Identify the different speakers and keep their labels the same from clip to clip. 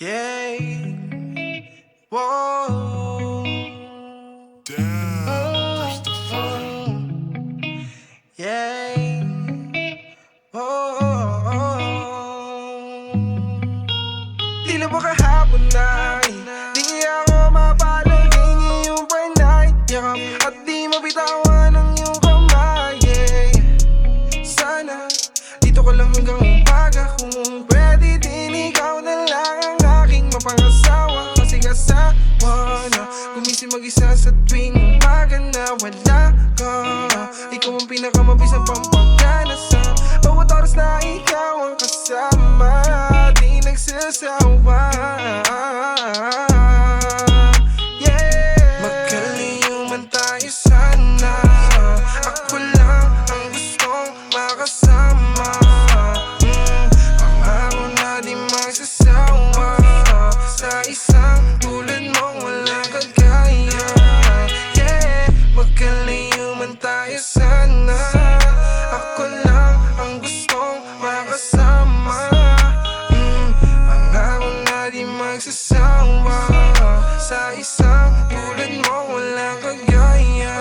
Speaker 1: Yeah. Whoa. Damn. Yeah. Whoa. Tila ba kahapon na Mag-isa sa tuwing umaga na wala ka. Ikaw ang pinakamabisang pampagana sa Bawat oras na ikaw ang kasama. Di nagsasawa di magsasawa Sa isang tulad mong walang kagaya.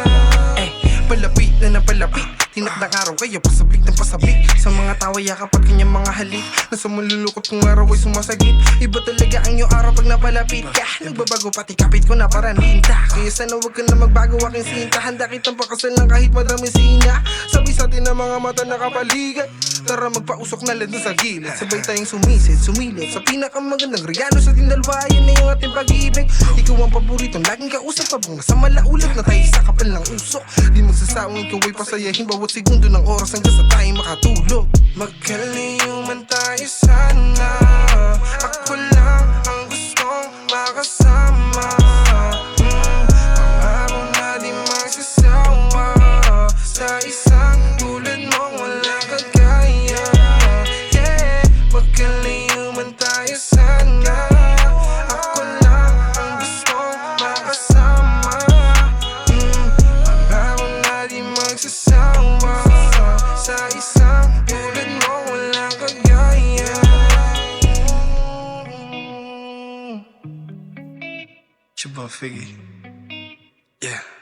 Speaker 1: Eh, palapit na na Tinakdang araw kayo, pasabik ng pasabik. Sa mga tawa yakap at kanyang mga halik Nasa malulukot kong araw ay sumasagit. Iba talaga ang iyong araw pag napalapit. Ka Nagbabago pati kapit ko na parang linta Kaya sana huwag ka na magbago aking sinta. Handa kitang pakasal ng kahit madaming sina. Sabi sa atin ng mga mata nakapaligat. Tara magpausok na lang sa gilid. Sabay tayong sumisid, sumilip Sa pinakamagandang regalo sa ating dalawa Yan na yung ating pag-ibig. Ikaw ang paboritong laging kausap Habang nasa malaulat na tayo sa kapal ng usok Di magsasawang ikaw ay pasayahin Bawat segundo ng oras hanggang sa tayo makatulog. Magkaliyuman tayo sana. Ako lang ang di magsasawa Sa isang tulad mong walang kagaya Siya ba, Figgy? Yeah